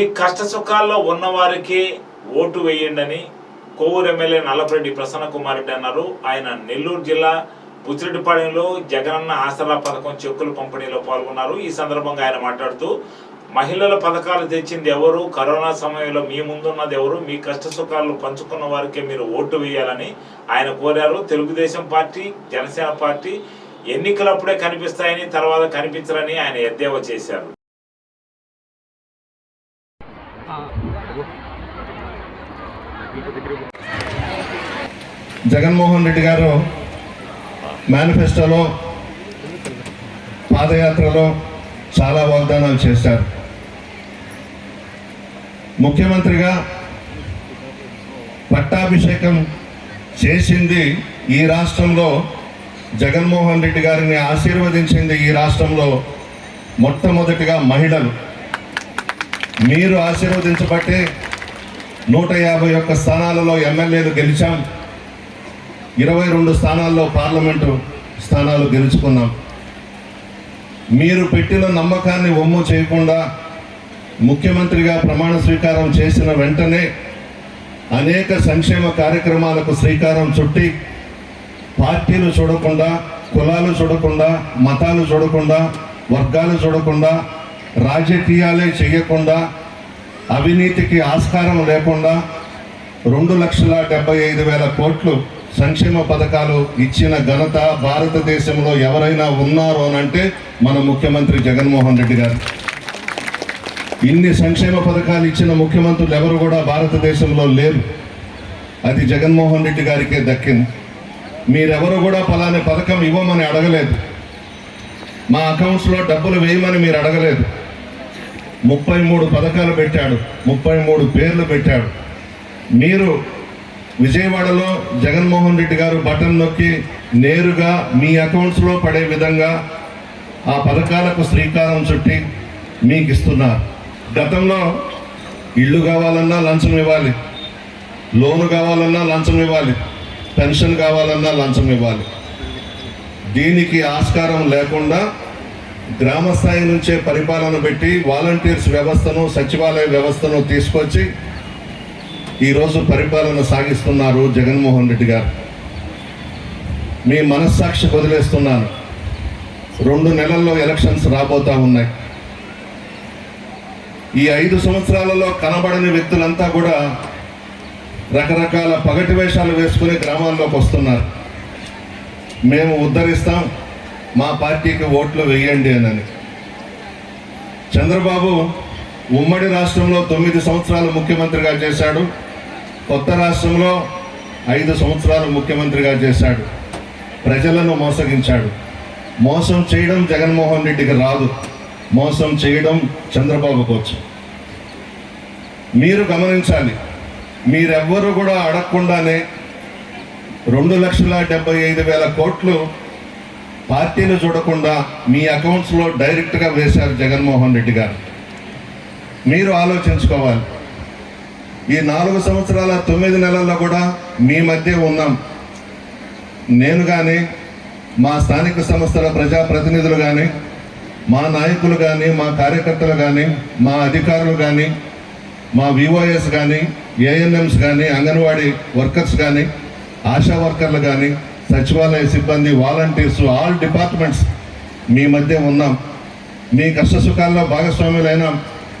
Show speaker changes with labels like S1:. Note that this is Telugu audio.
S1: ఈ కష్ట సుఖాల్లో ఉన్నవారికి ఓటు వేయండి కోవూరు ఎమ్మెల్యే నల్లపరెడ్డి ప్రసన్న కుమార్ రెడ్డి అన్నారు. ఆయన నెల్లూరు జిల్లా బుచ్చిరెడ్డిపాళెంలో జగనన్న ఆసరా పథకం చెక్కుల పంపిణీలో పాల్గొన్నారు. ఈ సందర్భంగా ఆయన మాట్లాడుతూ మహిళల పథకాలు తెచ్చింది ఎవరు? కరోనా సమయంలో మీ ముందున్నది ఎవరు? మీ కష్ట సుఖాలు పంచుకున్న వారికే మీరు ఓటు వేయాలని ఆయన కోరారు. తెలుగుదేశం పార్టీ జనసేన పార్టీ ఎన్నికలప్పుడే కనిపిస్తాయని తర్వాత కనిపించరని ఆయన ఎద్దేవా చేశారు.
S2: జగన్మోహన్ రెడ్డి గారు మేనిఫెస్టోలో పాదయాత్రలో చాలా వాగ్దానాలు చేశారు. ముఖ్యమంత్రిగా పట్టాభిషేకం చేసింది ఈ రాష్ట్రంలో జగన్మోహన్ రెడ్డి గారిని ఆశీర్వదించింది ఈ రాష్ట్రంలో మొట్టమొదటిగా మహిళలు. మీరు ఆశీర్వదించబట్టే నూట యాభై ఒక్క స్థానాలలో ఎమ్మెల్యేలు గెలిచాం. ఇరవై రెండు స్థానాల్లో పార్లమెంటు స్థానాలు గెలుచుకున్నాం. మీరు పెట్టిన నమ్మకాన్ని ఒమ్ము చేయకుండా ముఖ్యమంత్రిగా ప్రమాణ స్వీకారం చేసిన వెంటనే అనేక సంక్షేమ కార్యక్రమాలకు శ్రీకారం చుట్టి పార్టీలు చూడకుండా కులాలు చూడకుండా మతాలు చూడకుండా వర్గాలు చూడకుండా రాజకీయాలే చేయకుండా అవినీతికి ఆస్కారం లేకుండా రెండు లక్షల డెబ్బై ఐదు వేల కోట్లు సంక్షేమ పథకాలు ఇచ్చిన ఘనత భారతదేశంలో ఎవరైనా ఉన్నారో అనంటే అంటే మన ముఖ్యమంత్రి జగన్మోహన్ రెడ్డి గారు. ఇన్ని సంక్షేమ పథకాలు ఇచ్చిన ముఖ్యమంత్రులు ఎవరు కూడా భారతదేశంలో లేరు. అది జగన్మోహన్ రెడ్డి గారికే దక్కింది. మీరెవరు కూడా ఫలాని పథకం ఇవ్వమని అడగలేదు. మా అకౌంట్స్లో డబ్బులు వేయమని మీరు అడగలేదు. ముప్పై మూడు పథకాలు పెట్టాడు ముప్పై మూడు పేర్లు పెట్టాడు. మీరు విజయవాడలో జగన్మోహన్ రెడ్డి గారు బటన్ నొక్కి నేరుగా మీ అకౌంట్స్లో పడే విధంగా ఆ పథకాలకు శ్రీకారం చుట్టి మీకు ఇస్తున్నారు గతంలో ఇల్లు కావాలన్నా లంచం ఇవ్వాలి లోను కావాలన్నా లంచం ఇవ్వాలి పెన్షన్ కావాలన్నా లంచం ఇవ్వాలి. దీనికి ఆస్కారం లేకుండా గ్రామ స్థాయి నుంచే పరిపాలన పెట్టి వాలంటీర్స్ వ్యవస్థను సచివాలయ వ్యవస్థను తీసుకొచ్చి ఈరోజు పరిపాలన సాగిస్తున్నారు జగన్మోహన్ రెడ్డి గారు. మీ మనస్సాక్షి వదిలేస్తున్నాను. రెండు నెలల్లో ఎలక్షన్స్ రాబోతా ఉన్నాయి. ఈ ఐదు సంవత్సరాలలో కనబడని వ్యక్తులంతా కూడా రకరకాల పగటి వేషాలు వేసుకుని గ్రామాల్లోకి వస్తున్నారు. మేము ఉద్ధరిస్తాం. మా పార్టీకి ఓట్లు వేయండి అని చంద్రబాబు ఉమ్మడి రాష్ట్రంలో తొమ్మిది సంవత్సరాలు ముఖ్యమంత్రిగా చేశాడు. కొత్త రాష్ట్రంలో ఐదు సంవత్సరాలు ముఖ్యమంత్రిగా చేశాడు. ప్రజలను మోసగించాడు. మోసం చేయడం జగన్మోహన్ రెడ్డికి రాదు. మోసం చేయడం చంద్రబాబుకు వచ్చు మీరు గమనించాలి. మీరెవ్వరూ కూడా అడగకుండానే రెండు లక్షల డెబ్బై ఐదు వేల కోట్లు పార్టీలు చూడకుండా మీ అకౌంట్స్లో డైరెక్ట్గా వేశారు జగన్మోహన్ రెడ్డి గారు. మీరు ఆలోచించుకోవాలి. ఈ నాలుగు సంవత్సరాల తొమ్మిది నెలల్లో కూడా మీ మధ్య ఉన్నాం. నేను కానీ మా స్థానిక సంస్థల ప్రజాప్రతినిధులు కానీ మా నాయకులు కానీ మా కార్యకర్తలు కానీ మా అధికారులు కానీ మా విఓఎస్ కానీ ఏఎన్ఎంస్ కానీ అంగన్వాడీ వర్కర్స్ కానీ ఆశా వర్కర్లు కానీ సచివాలయ సిబ్బంది వాలంటీర్స్ ఆల్ డిపార్ట్మెంట్స్ మీ మధ్య ఉన్నాం. మీ కష్ట సుఖాల్లో భాగస్వాములైన.